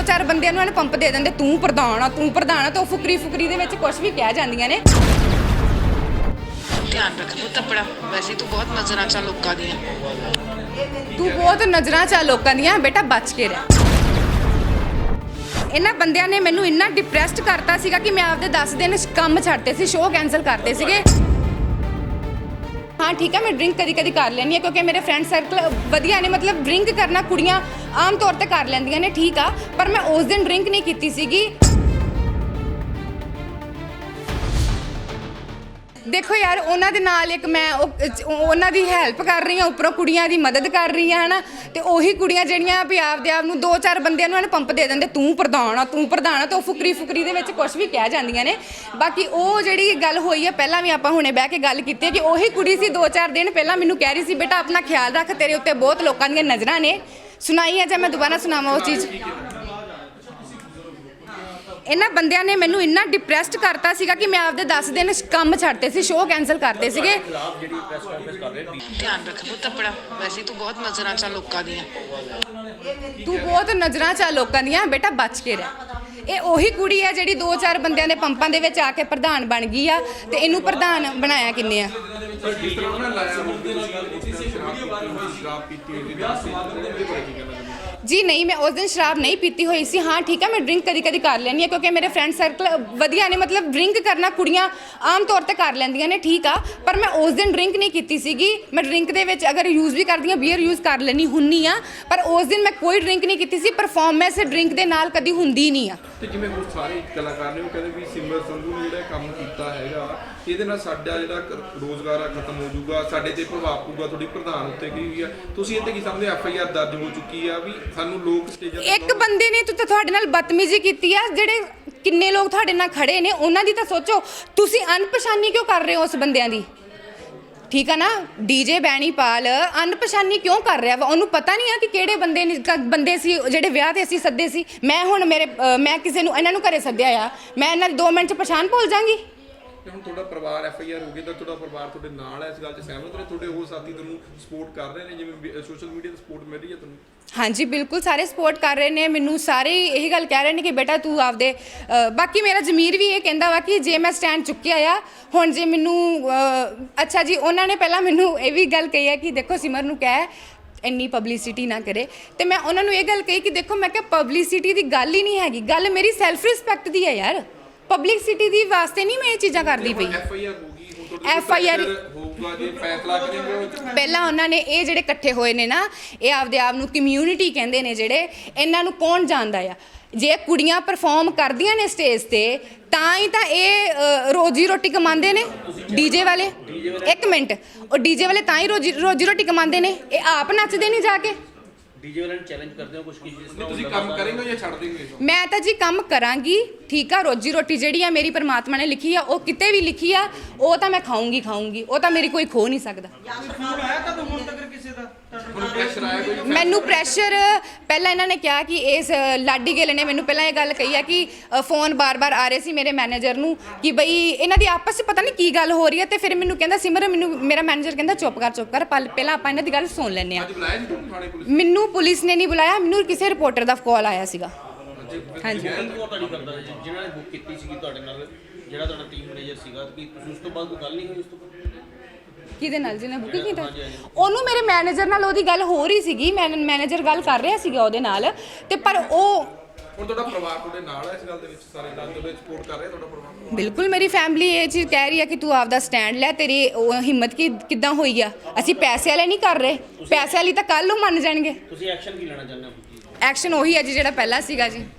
ਦੋ ਚਾਰ ਬੰਦਿਆਂ ਨੂੰ ਇਹਨੇ ਪੰਪ ਦੇ ਦਿੰਦੇ ਤੂੰ ਪ੍ਰਧਾਨ ਆ ਤੂੰ ਪ੍ਰਧਾਨ ਆ ਤੇ ਉਹ ਫੁਕਰੀ ਫੁਕਰੀ ਦੇ ਵਿੱਚ ਕੁਝ ਵੀ ਕਹਿ ਜਾਂਦੀਆਂ ਨੇ। ਧਿਆਨ ਰੱਖ ਪੁੱਤ ਆਪਣਾ ਵੈਸੇ ਤੂੰ ਬਹੁਤ ਨਜ਼ਰਾਂ ਚ ਲੋਕਾਂ ਦੀਆਂ। ਤੂੰ ਬਹੁਤ ਨਜ਼ਰਾਂ 'ਚ ਲੋਕਾਂ ਦੀਆਂ ਬੇਟਾ ਬਚ ਕੇ ਰਹਿ। ਇਹਨਾਂ ਬੰਦਿਆਂ ਨੇ ਮੈਨੂੰ ਇੰਨਾ ਡਿਪਰੈਸਡ ਕਰਤਾ ਸੀਗਾ ਕਿ ਮੈਂ ਆਪਦੇ 10 ਦਿਨ ਕੰਮ ਛੱਡਤੇ ਸੀ ਸ਼ੋਅ ਕੈਨਸਲ ਕਰਤੇ ਸੀਗੇ। ਹਾਂ ਠੀਕ ਹੈ ਮੈਂ ਡਰਿੰਕ ਕਦੀ ਕਦੀ ਕਰ ਲੈਂਦੀ ਹਾਂ ਕਿਉਂਕਿ ਮੇਰੇ ਫਰੈਂਡ ਸਰਕਲ ਵਧੀਆ ਨੇ ਮਤਲਬ ਡਰਿੰਕ ਕਰਨਾ ਕੁੜੀਆਂ ਆਮ ਤੌਰ ਤੇ ਕਰ ਲੈਂਦੀਆਂ ਨੇ, ਠੀਕ ਆ, ਪਰ ਮੈਂ ਉਸ ਦਿਨ ਡਰਿੰਕ ਨਹੀਂ ਕੀਤੀ ਸੀਗੀ। ਦੇਖੋ ਯਾਰ, ਉਹਨਾਂ ਦੇ ਨਾਲ ਇੱਕ ਮੈਂ ਉਹ- ਉਹਨਾਂ ਦੀ ਹੈਲਪ ਕਰ ਰਹੀ ਹਾਂ, ਉੱਪਰੋਂ ਕੁੜੀਆਂ ਦੀ ਮਦਦ ਕਰ ਰਹੀ ਹਾਂ, ਹਨਾ? ਤੇ ਉਹੀ ਕੁੜੀਆਂ ਜਿਹੜੀਆਂ ਵੀ ਆਪਦੇ ਆਪ ਨੂੰ ਦੋ ਚਾਰ ਬੰਦਿਆਂ ਨੂੰ ਇਹਨੇ ਪੰਪ ਦੇ ਦਿੰਦੇ, ਤੂੰ ਪ੍ਰਧਾਨ ਆ, ਤੂੰ ਪ੍ਰਧਾਨ ਆ, ਤੇ ਉਹ ਫੁਕਰੀ ਫੁਕਰੀ ਦੇ ਵਿੱਚ ਕੁਝ ਵੀ ਕਹਿ ਜਾਂਦੀਆਂ ਨੇ। ਬਾਕੀ ਉਹ ਜਿਹੜੀ ਗੱਲ ਹੋਈ ਹੈ ਪਹਿਲਾਂ ਵੀ ਆਪਾਂ ਹੁਣੇ ਬਹਿ ਕੇ ਗੱਲ ਕੀਤੀ ਹੈ ਕਿ ਉਹੀ ਕੁੜੀ ਸੀ ਦੋ ਚਾਰ ਦਿਨ ਪਹਿਲਾਂ ਮੈਨੂੰ ਕਹਿ ਰਹੀ ਸੀ, ਬੇਟਾ, ਆਪਣਾ ਖਿਆਲ ਰੱਖ, ਤੇਰੇ ਉੱਤੇ ਬਹੁਤ ਲੋਕਾਂ ਦੀਆਂ ਨਜ਼ਰਾਂ ਨੇ। ਸੁਣਾਈ ਹੈ ਜੇ ਮੈਂ ਦੁਬਾਰਾ ਸੁਣਾਵਾਂ ਉਹ ਚੀਜ਼? ਇਹਨਾਂ ਬੰਦਿਆਂ ਨੇ ਮੈਨੂੰ ਇੰਨਾ ਡਿਪਰੈਸਡ ਕਰਤਾ ਸੀਗਾ ਕਿ ਮੈਂ ਆਪਦੇ 10 ਦਿਨ ਕੰਮ ਛੱਡਤੇ ਸੀ ਸ਼ੋਅ ਕੈਨਸਲ ਕਰਤੇ ਸੀਗੇ। ਧਿਆਨ ਰੱਖ ਪੁੱਤ ਆਪਣਾ ਵੈਸੇ ਤੂੰ ਬਹੁਤ ਨਜ਼ਰਾਂ ਚ ਲੋਕਾਂ ਦੀਆਂ। ਤੂੰ ਬਹੁਤ ਨਜ਼ਰਾਂ 'ਚ ਲੋਕਾਂ ਦੀਆਂ ਬੇਟਾ ਬਚ ਕੇ ਰਹਿ। ਇਹ ਉਹੀ ਕੁੜੀ ਆ ਜਿਹੜੀ ਦੋ ਚਾਰ ਬੰਦਿਆਂ ਦੇ ਪੰਪਾਂ ਦੇ ਵਿੱਚ ਆ ਕੇ ਪ੍ਰਧਾਨ ਬਣ ਗਈ ਆ ਤੇ ਇਹਨੂੰ ਪ੍ਰਧਾਨ ਬਣਾਇਆ ਕਿੰਨੇ ਆ? ਜੀ ਨਹੀਂ, ਮੈਂ ਉਸ ਦਿਨ ਸ਼ਰਾਬ ਨਹੀਂ ਪੀਤੀ ਹੋਈ ਸੀ। ਹਾਂ, ਠੀਕ ਹੈ, ਮੈਂ ਡਰਿੰਕ ਕਦੀ ਕਦੀ ਕਰ ਲੈਂਦੀ ਹਾਂ ਕਿਉਂਕਿ ਮੇਰੇ ਫਰੈਂਡ ਸਰਕਲ ਵਧੀਆ ਨੇ, ਮਤਲਬ ਡਰਿੰਕ ਕਰਨਾ ਕੁੜੀਆਂ ਆਮ ਤੌਰ ਤੇ ਕਰ ਲੈਂਦੀਆਂ ਨੇ, ਠੀਕ ਆ। ਪਰ ਮੈਂ ਉਸ ਦਿਨ ਡਰਿੰਕ ਨਹੀਂ ਕੀਤੀ ਸੀਗੀ। ਮੈਂ ਡਰਿੰਕ ਦੇ ਵਿੱਚ ਅਗਰ ਯੂਜ਼ ਵੀ ਕਰਦੀ ਹਾਂ ਬੀਅਰ ਯੂਜ਼ ਕਰ ਲੈਣੀ ਹੁੰਨੀ ਆ ਪਰ ਉਸ ਦਿਨ ਮੈਂ ਕੋਈ ਡਰਿੰਕ ਨਹੀਂ ਕੀਤੀ ਸੀ। ਪਰਫਾਰਮੈਂਸ ਡਰਿੰਕ ਦੇ ਨਾਲ ਕਦੀ ਹੁੰਦੀ ਨਹੀਂ ਆ। ਤੇ ਜਿਵੇਂ ਹੁਣ ਸਾਰੇ ਕਲਾਕਾਰ ਨੇ ਉਹ ਕਹਿੰਦੇ ਵੀ ਸਿਮਰ ਸੰਧੂ ਨੇ ਜਿਹੜਾ ਕੰਮ ਕੀਤਾ ਹੈਗਾ, ਇਹਦੇ ਨਾਲ ਸਾਡਾ ਜਿਹੜਾ ਰੋਜ਼ਗਾਰ ਆ ਖਤਮ ਹੋ ਜਾਊਗਾ, ਸਾਡੇ ਤੇ ਪ੍ਰਭਾਵ ਪਊਗਾ, ਤੁਹਾਡੀ ਪ੍ਰਧਾਨ ਉੱਤੇ ਕੀ ਹੋਈ ਆ। ਤੁਸੀਂ ਇਹ ਕੀ ਸਮਝਦੇ ਐਫ ਆਈ ਆਰ ਦਰਜ ਹੋ ਚੁੱਕੀ ਆ ਵੀ ਸਾਨੂੰ ਲੋਕ ਸਟੇਜਾਂ ਤੇ ਇੱਕ ਬੰਦੇ ਨੇ ਤੂੰ ਤੁਹਾਡੇ ਨਾਲ ਬਦਤਮੀਜ਼ੀ ਕੀਤੀ ਆ ਜਿਹੜੇ ਕਿੰਨੇ ਲੋਕ ਤੁਹਾਡੇ ਨਾਲ ਖੜੇ ਨੇ ਉਹਨਾਂ ਦੀ ਤਾਂ ਸੋਚੋ ਤੁਸੀਂ ਅਣਪਛਾਨੀ ਕਿਉਂ ਕਰ ਰਹੇ ਹੋ ਉਸ ਬੰਦਿਆਂ ਦੀ? ਠੀਕ ਆ ਨਾ? ਡੀਜੇ ਬੈਣੀਪਾਲ ਅਣਪਛਾਨੀ ਕਿਉਂ ਕਰ ਰਿਹਾ ਵਾ? ਉਹਨੂੰ ਪਤਾ ਨਹੀਂ ਆ ਕਿ ਕਿਹੜੇ ਬੰਦੇ ਨੇ ਕ- ਬੰਦੇ ਸੀ ਜਿਹੜੇ ਵਿਆਹ ਤੇ ਅਸੀਂ ਸੱਦੇ ਸੀ। ਮੈਂ ਹੁਣ ਮੇਰੇ ਅ, ਮੈਂ ਕਿਸੇ ਨੂੰ ਇਹਨਾਂ ਨੂੰ ਘਰੇ ਸੱਦਿਆ ਆ। ਮੈਂ ਇਹਨਾਂ ਦੀ 2 ਮਿੰਟ ਚ ਪਛਾਣ ਭੁੱਲ ਜਾਵਾਂਗੀ ਤੇ ਹੁਣ ਤੁਹਾਡਾ ਪਰਿਵਾਰ ਐਫ ਆਈ ਆਰ ਹੋ ਗਿਆ ਤਾਂ ਤੁਹਾਡਾ ਪਰਿਵਾਰ ਤੁਹਾਡੇ ਨਾਲ ਹੈ ਇਸ ਗੱਲ 'ਚ ਸਹਿਮਤ ਨੇ ਤੁਹਾਡੇ ਉਹ ਸਾਥੀ ਤੁਹਾਨੂੰ ਸਪੋਰਟ ਕਰ ਰਹੇ ਨੇ ਜਿਵੇਂ ਸੋਸ਼ਲ ਮੀਡੀਆ ਤੇ ਸਪੋਰਟ ਮਿਲ ਰਹੀ ਹੈ ਤੁਹਾਨੂੰ? ਹਾਂਜੀ ਬਿਲਕੁਲ ਸਾਰੇ ਸਪੋਰਟ ਕਰ ਰਹੇ ਨੇ ਮੈਨੂੰ ਸਾਰੇ ਇਹ ਗੱਲ ਕਹਿ ਰਹੇ ਨੇ ਕਿ ਬੇਟਾ ਤੂੰ ਆਪਦੇ ਅ, ਬਾਕੀ ਮੇਰਾ ਜ਼ਮੀਰ ਵੀ ਇਹ ਕਹਿੰਦਾ ਵਾ ਕਿ ਜੇ ਮੈਂ ਸਟੈਂਡ ਚੁੱਕਿਆ ਆ ਹੁਣ ਜੇ ਮੈਨੂੰ ਅ, ਅੱਛਾ ਜੀ ਉਹਨਾਂ ਨੇ ਪਹਿਲਾਂ ਮੈਨੂੰ ਇਹ ਵੀ ਗੱਲ ਕਹੀ ਹੈ ਕਿ ਦੇਖੋ ਸਿਮਰ ਨੂੰ ਕਹਿ ਇੰਨੀ ਪਬਲਿਸਿਟੀ ਨਾ ਕਰੇ। ਤੇ ਮੈਂ ਉਹਨਾਂ ਨੂੰ ਇਹ ਗੱਲ ਕਹੀ ਕਿ ਦੇਖੋ ਮੈਂ ਕਿਹਾ ਪਬਲਿਸਿਟੀ ਦੀ ਗੱਲ ਹੀ ਨਹੀਂ ਹੈਗੀ ਗੱਲ ਮੇਰੀ ਸੈਲਫ ਰਿਸਪੈਕਟ ਦੀ ਹੈ ਯਾਰ। ਪਬਲਿਸਿਟੀ ਦੀ ਵਾਸਤੇ ਨਹੀਂ ਮੈਂ ਇਹ ਚੀਜ਼ਾਂ ਕਰਦੀ ਪਈ। ਐਫ ਆਈ ਆਰ ਹੋ ਗਈ ਹੁਣ ਤੁਹਾਡੇ FIR ਹੋਊਗਾ ਜੇ ਫੈਸਲਾ ਕਰੇਂਗੇ। ਉਹ ਪਹਿਲਾਂ ਉਹਨਾਂ ਨੇ ਇਹ ਜਿਹੜੇ ਇਕੱਠੇ ਹੋਏ ਨੇ ਨਾ ਇਹ ਆਪਦੇ ਆਪ ਨੂੰ ਕਮਿਊਨਿਟੀ ਕਹਿੰਦੇ ਨੇ ਜਿਹੜੇ ਇਹਨਾਂ ਨੂੰ ਕੌਣ ਜਾਣਦਾ ਆ? ਜੇ ਕੁੜੀਆਂ ਪਰਫਾਰਮ ਕਰਦੀਆਂ ਨੇ ਸਟੇਜ ਤੇ ਤਾਂ ਹੀ ਤਾਂ ਇਹ ਅ, ਰੋਜੀ ਰੋਟੀ ਕਮਾਉਂਦੇ ਨੇ। ਡੀਜੇ ਵਾਲੇ ਇੱਕ ਮਿੰਟ ਉਹ ਡੀਜੇ ਵਾਲੇ ਤਾਂ ਹੀ ਰੋਜੀ ਰੋਜੀ ਰੋਟੀ ਕਮਾਉਂਦੇ ਨੇ। ਇਹ ਆਪ ਨੱਚਦੇ ਨਹੀਂ ਜਾ ਕੇ। ਡੀਜੇ ਵਾਲਿਆਂ ਨੂੰ ਚੈਲੰਜ ਕਰਦੇ ਹੋ ਕੁਝ ਕੀ ਜਿਸ ਤਰ੍ਹਾਂ ਤੁਸੀਂ ਕੰਮ। ਕਰੇਂਗੇ ਜਾਂ ਛੱਡ ਦੇਂਗੇ ਮੈਂ ਤਾਂ ਜੀ ਕੰਮ ਕਰਾਂਗੀ ਠੀਕ ਆ ਰੋਜੀ ਰੋਟੀ ਜਿਹੜੀ ਆ ਮੇਰੀ ਪਰਮਾਤਮਾ ਨੇ ਲਿਖੀ ਆ ਉਹ ਕਿਤੇ ਵੀ ਲਿਖੀ ਆ ਉਹ ਤਾਂ ਮੈਂ ਖਾਊਂਗੀ ਖਾਊਂਗੀ ਉਹ ਤਾਂ ਮੇਰੀ ਕੋਈ ਖੋ ਨਹੀਂ ਸਕਦਾ ਹੁਣ ਪ੍ਰੈਸ਼ਰ ਆਇਆ ਕੋਈ? ਮੈਨੂੰ ਪ੍ਰੈਸ਼ਰ ਪਹਿਲਾਂ ਇਹਨਾਂ ਨੇ ਕਿਹਾ ਕਿ ਇਸ ਲਾਡੀ ਗਿੱਲ ਨੇ ਮੈਨੂੰ ਪਹਿਲਾਂ ਇਹ ਗੱਲ ਕਹੀ ਆ ਕਿ ਅ, ਫੋਨ ਬਾਰ-ਬਾਰ ਆ ਰਹੇ ਸੀ ਮੇਰੇ ਮੈਨੇਜਰ ਨੂੰ ਕਿ ਬਈ ਇਹਨਾਂ ਦੀ ਆਪਸ ਵਿੱਚ ਪਤਾ ਨਹੀਂ ਕੀ ਗੱਲ ਹੋ ਰਹੀ ਹੈ ਤੇ ਫਿਰ ਮੈਨੂੰ ਕਹਿੰਦਾ ਸਿਮਰ ਮੈਨੂੰ ਮੇਰਾ ਮੈਨੇਜਰ ਕਹਿੰਦਾ ਚੁੱਪ ਕਰ ਚੁੱਪ ਕਰ ਪਲ- ਪਹਿਲਾਂ ਆਪਾਂ ਇਹਨਾਂ ਦੀ ਗੱਲ ਸੁਣ ਲੈਂਦੇ ਆ ਅੱਜ ਬੁਲਾਇਆ ਜੀ ਤੁਹਾਨੂੰ ਥਾਣੇ ਪੁਲਿਸ? ਮੈਨੂੰ ਪੁਲਿਸ ਨੇ ਨਹੀਂ ਬੁਲਾਇਆ ਮੈਨੂੰ ਕਿਸੇ ਰਿਪੋਰਟਰ ਦਾ ਕਾਲ ਆਇਆ ਸੀਗਾ। ਹਾਂਜੀ। ਉਹ ਤੁਹਾਡੀ ਕਰਦਾ ਜਿਨ੍ਹਾਂ ਨੇ ਬੁੱਕ ਕੀਤੀ ਸੀਗੀ ਤੁਹਾਡੇ ਨਾਲ ਜਿਹੜਾ ਤੁਹਾਡਾ ਟੀਮ ਮੈਨੇਜਰ ਸੀਗਾ ਕਿ ਤੁਸੀਂ ਉਸ ਤੋਂ ਬਾਅਦ ਕੋਈ ਗੱਲ ਨਹੀਂ ਹੋਈ ਉਸ ਤੋਂ ਬਾਅਦ? ਕਿਹਦੇ ਨਾਲ ਜਿਹਨੇ ਬੁਕਿੰਗ ਕੀਤਾ? ਉਹਨੂੰ ਮੇਰੇ ਮੈਨੇਜਰ ਨਾਲ ਉਹਦੀ ਗੱਲ ਹੋ ਰਹੀ ਸੀਗੀ ਮੈਨੇਜਰ ਗੱਲ ਕਰ ਰਿਹਾ ਸੀਗਾ ਉਹਦੇ ਨਾਲ ਤੇ ਪਰ ਉਹ ਹੁਣ ਤੁਹਾਡਾ ਪਰਿਵਾਰ ਤੁਹਾਡੇ ਨਾਲ ਹੈ ਇਸ ਗੱਲ ਦੇ ਵਿੱਚ ਸਾਰੇ ਨਾਲ ਤੁਹਾਡੇ ਸਪੋਰਟ ਕਰ ਰਿਹਾ ਤੁਹਾਡਾ ਪਰਿਵਾਰ? ਬਿਲਕੁਲ ਮੇਰੀ ਫੈਮਿਲੀ ਇਹ ਚੀਜ਼ ਕਹਿ ਰਹੀ ਹੈ ਕਿ ਤੂੰ ਆਪਦਾ ਸਟੈਂਡ ਲੈ ਤੇਰੀ ਉਹ ਹਿੰਮਤ ਕੀ ਕਿੱਦਾਂ ਹੋਈ ਆ? ਅਸੀਂ ਪੈਸੇ ਵਾਲੇ ਨਹੀਂ ਕਰ ਰਹੇ ਪੈਸੇ ਵਾਲੀ ਤਾਂ ਕੱਲ ਨੂੰ ਮੰਨ ਜਾਣਗੇ। ਤੁਸੀਂ ਐਕਸ਼ਨ ਕੀ ਲੈਣਾ ਚਾਹੁੰਦੇ ਹੋ? ਐਕਸ਼ਨ ਉਹੀ ਹੈ ਜੀ ਜਿਹੜਾ ਪਹਿਲਾਂ ਸੀਗਾ ਜੀ।